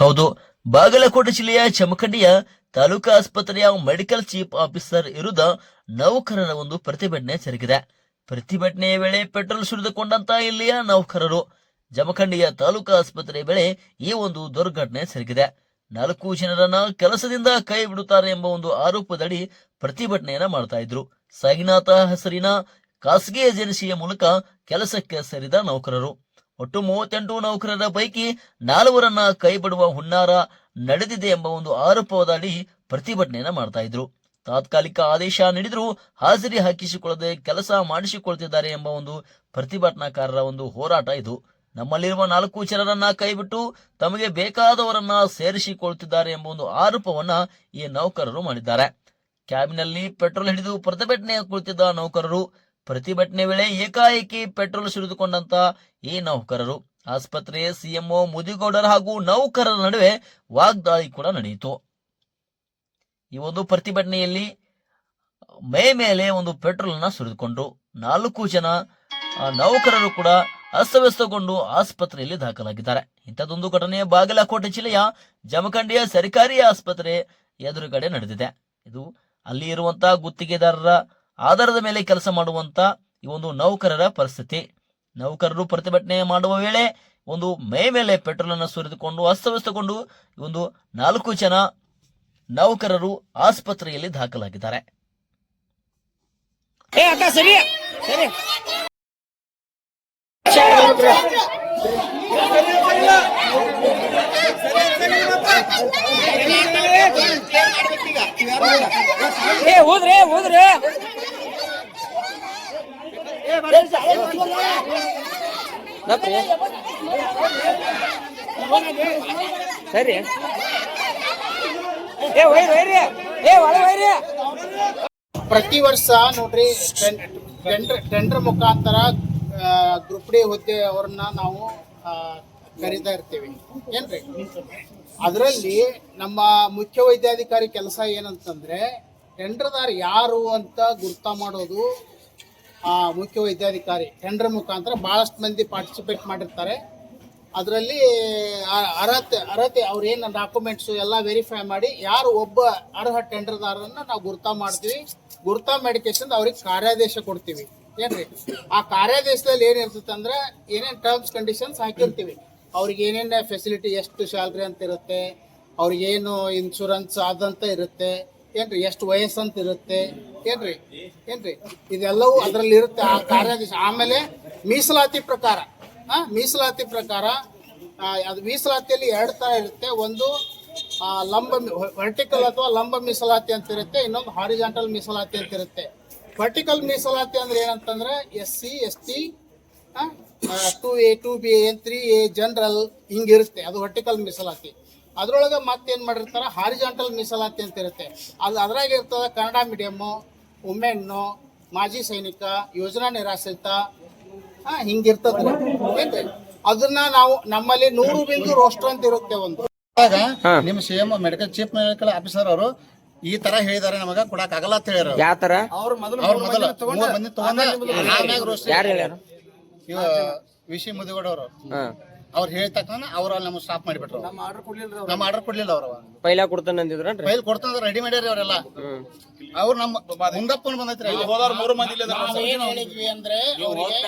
ಹೌದು, ಬಾಗಲಕೋಟೆ ಜಿಲ್ಲೆಯ ಚಮಕಂಡಿಯ ತಾಲೂಕಾ ಆಸ್ಪತ್ರೆಯ ಮೆಡಿಕಲ್ ಚೀಫ್ ಆಫೀಸರ್ ವಿರುದ್ಧ ನೌಕರರ ಒಂದು ಪ್ರತಿಭಟನೆ ಜರುಗಿದೆ ಪ್ರತಿಭಟನೆಯ ವೇಳೆ ಪೆಟ್ರೋಲ್ ಸುರಿದುಕೊಂಡಂತ ಇಲ್ಲಿಯ ನೌಕರರು. ಜಮಖಂಡಿಯ ತಾಲೂಕಾ ಆಸ್ಪತ್ರೆ ವೇಳೆ ಈ ಒಂದು ದುರ್ಘಟನೆ ಸರಿಗಿದೆ. ನಾಲ್ಕು ಜನರನ್ನ ಕೆಲಸದಿಂದ ಕೈ ಬಿಡುತ್ತಾರೆ ಎಂಬ ಒಂದು ಆರೋಪದಡಿ ಪ್ರತಿಭಟನೆಯನ್ನ ಮಾಡ್ತಾ ಇದ್ರು. ಸಾಗಿನಾಥ ಹೆಸರಿನ ಖಾಸಗಿ ಏಜೆನ್ಸಿಯ ಮೂಲಕ ಕೆಲಸಕ್ಕೆ ಸೇರಿದ ನೌಕರರು. ಒಟ್ಟು ಮೂವತ್ತೆಂಟು ನೌಕರರ ಪೈಕಿ ನಾಲ್ವರನ್ನ ಕೈಬಿಡುವ ಹುನ್ನಾರ ನಡೆದಿದೆ ಎಂಬ ಒಂದು ಆರೋಪದಲ್ಲಿ ಪ್ರತಿಭಟನೆಯನ್ನು ಮಾಡ್ತಾ ಇದ್ರು. ತಾತ್ಕಾಲಿಕ ಆದೇಶ ನೀಡಿದ್ರು ಹಾಜರಿ ಹಾಕಿಸಿಕೊಳ್ಳದೆ ಕೆಲಸ ಮಾಡಿಸಿಕೊಳ್ತಿದ್ದಾರೆ ಎಂಬ ಒಂದು ಪ್ರತಿಭಟನಾಕಾರರ ಒಂದು ಹೋರಾಟ ಇದು. ನಮ್ಮಲ್ಲಿರುವ ನಾಲ್ಕು ಜನರನ್ನ ಕೈಬಿಟ್ಟು ತಮಗೆ ಬೇಕಾದವರನ್ನ ಸೇರಿಸಿಕೊಳ್ತಿದ್ದಾರೆ ಎಂಬ ಒಂದು ಆರೋಪವನ್ನ ಈ ನೌಕರರು ಮಾಡಿದ್ದಾರೆ. ಕ್ಯಾಬಿನಲ್ಲಿ ಪೆಟ್ರೋಲ್ ಹಿಡಿದು ಪ್ರತಿಭಟನೆ ಕುಳಿತಿದ್ದ ನೌಕರರು ಪ್ರತಿಭಟನೆ ವೇಳೆ ಏಕಾಏಕಿ ಪೆಟ್ರೋಲ್ ಸುರಿದುಕೊಂಡಂತ ಈ ನೌಕರರು. ಆಸ್ಪತ್ರೆ ಸಿಎಂಒ ಮುದಿಗೌಡರ ಹಾಗೂ ನೌಕರರ ನಡುವೆ ವಾಗ್ದಾಳಿ ಕೂಡ ನಡೆಯಿತು. ಈ ಒಂದು ಪ್ರತಿಭಟನೆಯಲ್ಲಿ ಮೈ ಮೇಲೆ ಒಂದು ಪೆಟ್ರೋಲ್ ಅನ್ನ ಸುರಿದುಕೊಂಡು ನಾಲ್ಕು ಜನ ನೌಕರರು ಕೂಡ ಅಸ್ತವ್ಯಸ್ತಗೊಂಡು ಆಸ್ಪತ್ರೆಯಲ್ಲಿ ದಾಖಲಾಗಿದ್ದಾರೆ. ಇಂಥದ್ದೊಂದು ಘಟನೆ ಬಾಗಲಕೋಟೆ ಜಿಲ್ಲೆಯ ಜಮಖಂಡಿಯ ಸರ್ಕಾರಿ ಆಸ್ಪತ್ರೆ ಎದುರುಗಡೆ ನಡೆದಿದೆ. ಇದು ಅಲ್ಲಿ ಇರುವಂತಹ ಗುತ್ತಿಗೆದಾರರ ಆಧಾರದ ಮೇಲೆ ಕೆಲಸ ಮಾಡುವಂತ ಈ ಒಂದು ನೌಕರರ ಪರಿಸ್ಥಿತಿ. ನೌಕರರು ಪ್ರತಿಭಟನೆ ಮಾಡುವ ವೇಳೆ ಒಂದು ಮೈ ಮೇಲೆ ಪೆಟ್ರೋಲ್ ಅನ್ನು ಸುರಿದುಕೊಂಡು, ಅಸ್ತವ್ಯಸ್ತಗೊಂಡು ಒಂದು ನಾಲ್ಕು ಜನ ನೌಕರರು ಆಸ್ಪತ್ರೆಯಲ್ಲಿ ದಾಖಲಾಗಿದ್ದಾರೆ. ಏ, ಹೋದ್ರಿ ಹೋದ್ರಿ. ಸರಿ ಏ ಒಯ್ರಿ ಒಯ್ರಿ ಏ ಒಳ ಒಯ್ರಿ ಪ್ರತಿ ವರ್ಷ ನೋಡ್ರಿ ಟೆಂಡರ್ ಟೆಂಡರ್ ಮುಖಾಂತರ ಗ್ರೂಪ್ ಡಿ ಹುದ್ದೆ ಅವ್ರನ್ನ ನಾವು ಕರೀತಾ ಇರ್ತೀವಿ ಏನ್ರಿ ಅದರಲ್ಲಿ ನಮ್ಮ ಮುಖ್ಯ ವೈದ್ಯಾಧಿಕಾರಿ ಕೆಲಸ ಏನಂತಂದ್ರೆ ಟೆಂಡರ್ದಾರ್ ಯಾರು ಅಂತ ಗುರ್ತ ಮಾಡೋದು ಮುಖ್ಯ ವೈದ್ಯಾಧಿಕಾರಿ ಟೆಂಡರ್ ಮುಖಾಂತರ ಭಾಳಷ್ಟು ಮಂದಿ ಪಾರ್ಟಿಸಿಪೇಟ್ ಮಾಡಿರ್ತಾರೆ. ಅದರಲ್ಲಿ ಅರ್ಹತೆ ಅರ್ಹತೆ ಅವ್ರೇನು ಡಾಕ್ಯುಮೆಂಟ್ಸು ಎಲ್ಲ ವೆರಿಫೈ ಮಾಡಿ ಯಾರು ಒಬ್ಬ ಅರ್ಹ ಟೆಂಡರ್ದಾರನ್ನ ನಾವು ಗುರ್ತಾ ಮಾಡ್ತೀವಿ. ಗುರ್ತಾ ಮಾಡಿಕೇಶನ್ ಅವ್ರಿಗೆ ಕಾರ್ಯಾದೇಶ ಕೊಡ್ತೀವಿ. ಏನ್ರಿ? ಆ ಕಾರ್ಯಾದೇಶದಲ್ಲಿ ಏನಿರ್ತೈತೆ ಅಂದ್ರೆ ಏನೇನು ಟರ್ಮ್ಸ್ ಕಂಡೀಷನ್ಸ್ ಹಾಕಿರ್ತೀವಿ. ಅವ್ರಿಗೆ ಏನೇನು ಫೆಸಿಲಿಟಿ ಎಷ್ಟು ಸ್ಯಾಲ್ರಿ ಅಂತ ಇರುತ್ತೆ. ಅವ್ರಿಗೇನು ಇನ್ಶೂರೆನ್ಸ್ ಆದಂತ ಇರುತ್ತೆ. ಏನ್ರಿ, ಎಷ್ಟು ಅಂತ ಇರುತ್ತೆ ಏನ್ರಿ ಏನ್ರಿ, ಇದೆಲ್ಲವೂ ಅದರಲ್ಲಿ ಇರುತ್ತೆ ಆ ಕಾರ್ಯಾದೇಶ ಆಮೇಲೆ ಮೀಸಲಾತಿ ಪ್ರಕಾರ ಮೀಸಲಾತಿ ಪ್ರಕಾರ ಅದು ಮೀಸಲಾತಿಯಲ್ಲಿ ಎರಡು ಥರ ಇರುತ್ತೆ. ಒಂದು ಲಂಬ ವರ್ಟಿಕಲ್ ಅಥವಾ ಲಂಬ ಮೀಸಲಾತಿ ಅಂತ ಇರುತ್ತೆ ಇನ್ನೊಂದು ಹಾರಿಜಾಂಟಲ್ ಮೀಸಲಾತಿ ಅಂತ ಇರುತ್ತೆ ವರ್ಟಿಕಲ್ ಮೀಸಲಾತಿ ಅಂದ್ರೆ ಏನಂತಂದ್ರೆ S C S T two A two B N three A general ಹಿಂಗಿರುತ್ತೆ. ಅದು ವರ್ಟಿಕಲ್ ಮೀಸಲಾತಿ. ಅದ್ರೊಳಗೆ ಮತ್ತೇನು ಮಾಡಿರ್ತಾರೆ? ಹಾರಿಜಾಂಟಲ್ ಮೀಸಲಾತಿ ಅಂತ ಇರುತ್ತೆ. ಅಲ್ಲಿ ಅದ್ರಾಗ ಇರ್ತದೆ ಕನ್ನಡ ಮೀಡಿಯಮ್ಮು ಉಮ್ಮೆಣ್ಣು ಮಾಜಿ ಸೈನಿಕ ಯೋಜನಾ ನಿರಾಶ್ರಿತ ಹಾ ಹಿಂಗಿರ್ತದ್ರಿ ಏನ್ರಿ? ಅದನ್ನ ನಾವು ನಮ್ಮಲ್ಲಿ ನೂರು ಬಿಂದು ರೋಸ್ಟರ್ ಅಂತ ಇರುತ್ತೆ ಒಂದು. ನಿಮ್ ನಿಮ್ಮ C M medical chief medical officer ಅವರು ಈ ತರ ಹೇಳಿದಾರೆ ನಮಗ ಕೊಡಕ್ ಆಗಲ್ಲ ಅಂತ ಹೇಳ್ಯಾರ ಯಾವ ತರ? ಅವ್ರ ಮೊದಲು ಮೊದಲ ಮಂದಿ ತಗೊಂಡ ಆಮ್ಯಾಗ ರೋಸ್ಟ್ ಯಾರು ಹೇಳ್ಯಾರ? ಇವ ವಿಶಿ ಮುದಿಗೌಡ ಅವರು. ಹಾ. ಅವ್ರು ಹೇಳಿದ ತಕ್ಷಣ ಅವ್ರ ನಮ್ಗೆ ಸ್ಟಾಪ್ ಮಾಡಿಬಿಟ್ರು. ನಮ್ಮ ಆರ್ಡರ್ ಕೊಡ್ಲಿಲ್ಲ ಅವ್ರ ಪೈಲಾ ಕೊಡ್ತಾನ ಅಂದಿದ್ರನ್ರಿ ಫೈಲ್ ಕೊಡ್ತಂದ್ರೆ ರೆಡಿ ಮಾಡ್ಯಾರ ಅವರೆಲ್ಲ. ಅವ್ರು ನಮ್ಮ ಮುಂದಪ್ಪನ್ ಬಂದೈತ್ರಿ ನಾವು. ಏನ್ ಹೇಳಿದ್ವಿ ಅಂದ್ರೆ ಅವ್ರಿಗೆ